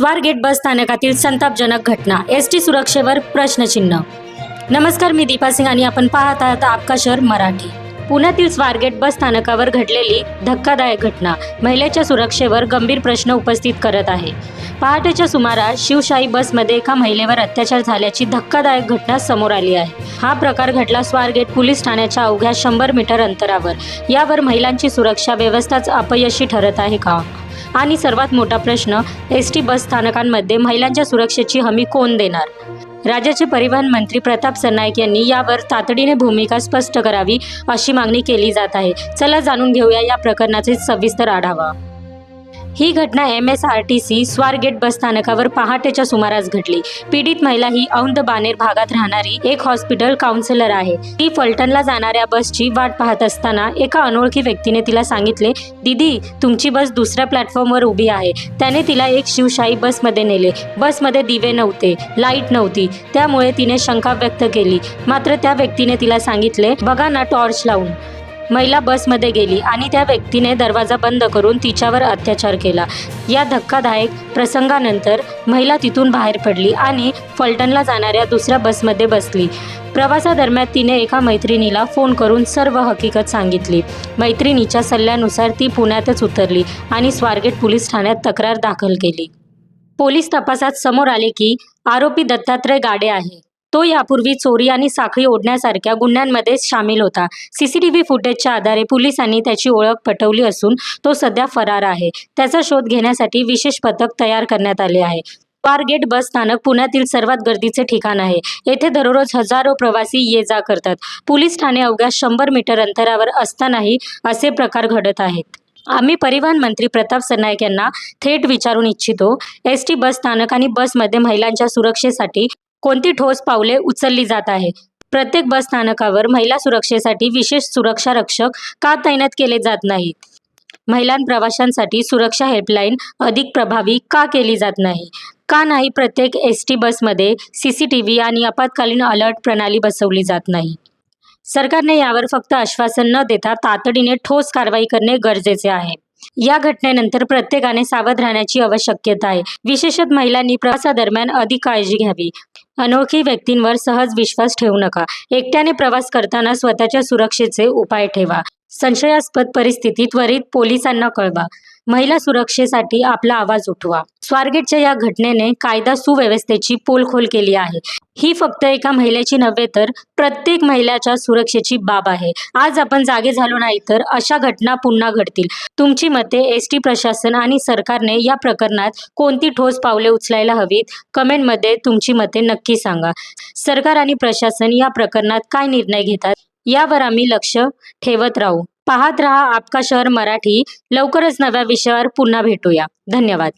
स्वारगेट बस स्थानकातील संतापजनक घटना एस टी सुरक्षेवर प्रश्नचिन्ह. नमस्कार मी दीपा सिंग आणि आपण पाहत आहात आपका शहर मराठी. पुण्यातील स्वारगेट बस स्थानकावर घडलेली धक्कादायक घटना महिलेच्या सुरक्षेवर गंभीर प्रश्न उपस्थित करत आहे. पहाटेच्या सुमारास शिवशाही बसमध्ये एका महिलेवर अत्याचार झाल्याची धक्कादायक घटना समोर आली आहे. हा प्रकार घडला स्वारगेट पोलीस ठाण्याच्या अवघ्या शंभर मीटर अंतरावर. यावर महिलांची सुरक्षा व्यवस्थाच अपयशी ठरत आहे का? आणि सर्वात मोठा प्रश्न एस टी बस स्थानकांमध्ये महिलांच्या सुरक्षेची हमी कोण देणार? राज्याचे परिवहन मंत्री प्रताप सरनाईक यांनी यावर तातडीने भूमिका स्पष्ट करावी अशी मागणी केली जात आहे. चला जाणून घेऊया या प्रकरणाचे सविस्तर आढावा. ही घटना M S R T C Swargate bus स्थानकावर पहाटेच्या सुमारास घडली. पीडित महिला ही औंध बानेर भागात राहणारी एक हॉस्पिटल काउन्सिलर आहे. ती फलटणला जाणाऱ्या बसची वाट पाहत असताना एका अनोळखी व्यक्तीने तिला सांगितले दीदी तुमची बस दुसऱ्या प्लॅटफॉर्मवर उभी आहे. त्याने तिला एक शिवशाही बसमध्ये नेले. बसमध्ये दिवे नव्हते लाइट नव्हती. त्यामुळे तिने शंका व्यक्त केली. मात्र त्या व्यक्तीने तिला सांगितले बघा ना टॉर्च लावून. महिला बसमध्ये गेली आणि त्या व्यक्तीने दरवाजा बंद करून तिच्यावर अत्याचार केला. या धक्कादायक प्रसंगानंतर महिला तिथून बाहेर पडली आणि फलटणला जाणाऱ्या दुसऱ्या बसमध्ये बसली. प्रवासादरम्यान तिने एका मैत्रिणीला फोन करून सर्व हकीकत सांगितली. मैत्रिणीच्या सल्ल्यानुसार ती पुण्यातच उतरली आणि स्वारगेट पोलीस ठाण्यात तक्रार दाखल केली. पोलीस तपासात समोर आले की आरोपी दत्तात्रय गाडे आहे. तो यापूर्वी चोरी आणि साखळी ओढण्यासारख्या गुन्ह्यांमध्ये सामील होता. सीसीटीव्ही फुटेजच्या आधारे पोलिसांनी त्याची ओळख पटवली असून तो सध्या फरार आहे. त्याचा शोध घेण्यासाठी विशेष पथक तयार करण्यात आले आहे. स्वारगेट बस स्थानक पुण्यातील सर्वात गर्दीचे ठिकाण आहे. येथे दररोज हजारो प्रवासी ये जा करतात. पोलीस ठाणे अवघ्या शंभर मीटर अंतरावर असतानाही असे प्रकार घडत आहेत. आम्ही परिवहन मंत्री प्रताप सरनाईक यांना थेट विचारून इच्छितो एस टी बस स्थानक आणि बसमध्ये महिलांच्या सुरक्षेसाठी कोणती ठोस पावले उचलली जात आहे प्रत्येक बस स्थानकावर महिला सुरक्षेसाठी विशेष सुरक्षा रक्षक का तैनात केले जात नाहीत? महिला प्रवाशांसाठी सुरक्षा हेल्पलाईन अधिक प्रभावी का केली जात नाही? का नाही प्रत्येक एस टी बसमध्ये सी सी टी व्ही आणि आपत्कालीन अलर्ट प्रणाली बसवली जात नाही? सरकारने यावर फक्त आश्वासन न देता तातडीने ठोस कारवाई करणे गरजेचे आहे. या घटनेनंतर प्रत्येकाने सावध राहण्याची आवश्यकता आहे. विशेषत महिलांनी प्रवासादरम्यान अधिक काळजी घ्यावी. अनोळखी व्यक्तींवर सहज विश्वास ठेवू नका. एकट्याने प्रवास करताना स्वतःच्या सुरक्षेचे उपाय ठेवा. संशयास्पद परिस्थिती त्वरित पोलिसांना कळवा. महिला सुरक्षेसाठी आपला आवाज उठवा. स्वारगेटच्या या घटनेने कायदा सुव्यवस्थेची पोलखोल केली आहे. ही फक्त एका महिलेची नव्हे तर प्रत्येक महिलाच्या सुरक्षेची बाब आहे. आज आपण जागे झालो नाही तर अशा घटना पुन्हा घडतील. तुमची मते एस टी प्रशासन आणि सरकारने या प्रकरणात कोणती ठोस पावले उचलायला हवीत? कमेंटमध्ये तुमची मते नक्की सांगा. सरकार आणि प्रशासन या प्रकरणात काय निर्णय घेतात? यावर आम्ही लक्ष ठेवत राहू. पाहत रहा आपका शहर मराठी. लवकरच नव्या विषयावर पुन्हा भेटूया. धन्यवाद.